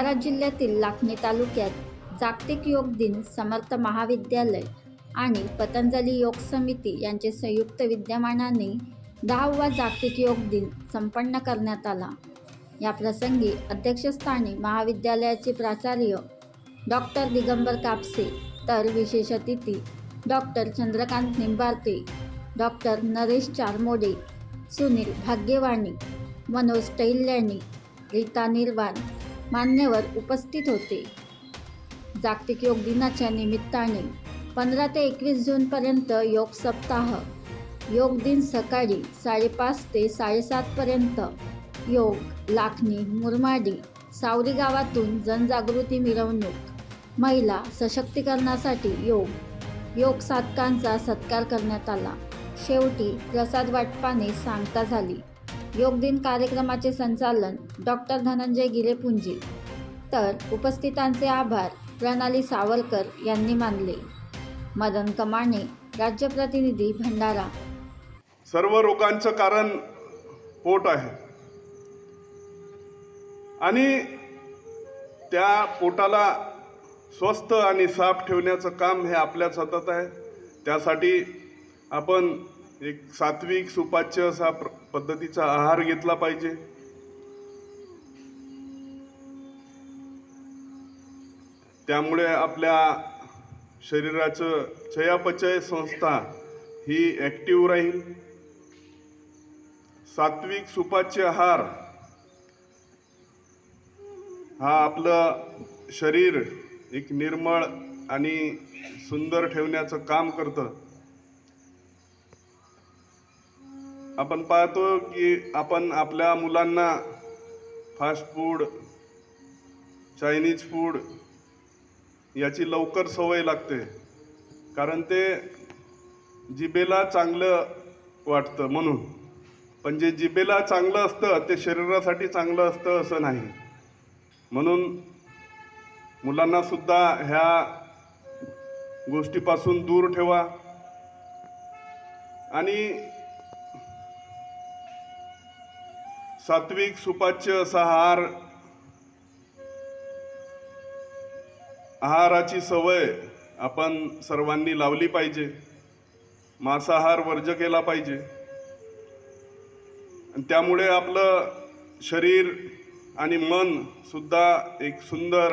भंडारा जिल्ह्यातील लाखनी तालुक्यात जागतिक योग दिन समर्थ महाविद्यालय आणि पतंजली योग समिती यांचे संयुक्त विद्यमानाने दहावा जागतिक योग दिन संपन्न करण्यात आला. या प्रसंगी अध्यक्षस्थानी महाविद्यालयाचे प्राचार्य डॉक्टर दिगंबर कापसे तर विशेष अतिथी डॉक्टर चंद्रकांत निंबारते डॉक्टर नरेश चारमोडे सुनील भाग्यवाणी मनोज टैल्याणी रीता निर्वाण मान्यवर उपस्थित होते. जागतिक योग दिनाच्या निमित्ताने पंधरा ते एकवीस जूनपर्यंत योग सप्ताह योग दिन सकाळी साडेपाच ते साडेसातपर्यंत योग लाखणी मुरमाडी सावरी गावातून जनजागृती मिरवणूक महिला सशक्तीकरणासाठी योग योग साधकांचा सत्कार करण्यात आला. शेवटी प्रसाद वाटपाने सांगता झाली. योग दिन कार्यक्रमाचे संचालन डॉक्टर धनंजय गिरेपुंजी तर उपस्थितांचे आभार प्रणाली सावरकर यांनी मानले. मदन कमाणे राज्य प्रतिनिधी भंडारा. सर्व रोगांचं कारण पोट आहे. आणि त्या पोटाला स्वस्त आणि साफ ठेवण्याचं काम हे आपल्याच हातात आहे. त्यासाठी आपण एक सात्विक सुपाच्य असा प्र- पद्धतीचा आहार घेतला पाहिजे. त्यामुळे आपल्या शरीराचं चयापचय संस्था ही ॲक्टिव्ह राहील. सात्विक सुपाच्य आहार हा आपलं शरीर एक निर्मळ आणि सुंदर ठेवण्याचं काम करतं. आपण पाहतो की आपण आपल्या मुलांना फास्ट फूड चायनीज फूड याची लवकर सवय लागते. कारण ते जिबेला चांगलं वाटतं म्हणून. पण जे जिबेला चांगलं असतं ते शरीरासाठी चांगलं असतं असं नाही. म्हणून मुलांनासुद्धा ह्या गोष्टीपासून दूर ठेवा. आणि सात्विक सुपाच्य असा आहार आहाराची सवय आपण सर्वांनी लावली पाहिजे. मांसाहार वर्ज केला पाहिजे. आणि त्यामुळे आपलं शरीर आणि मन सुद्धा एक सुंदर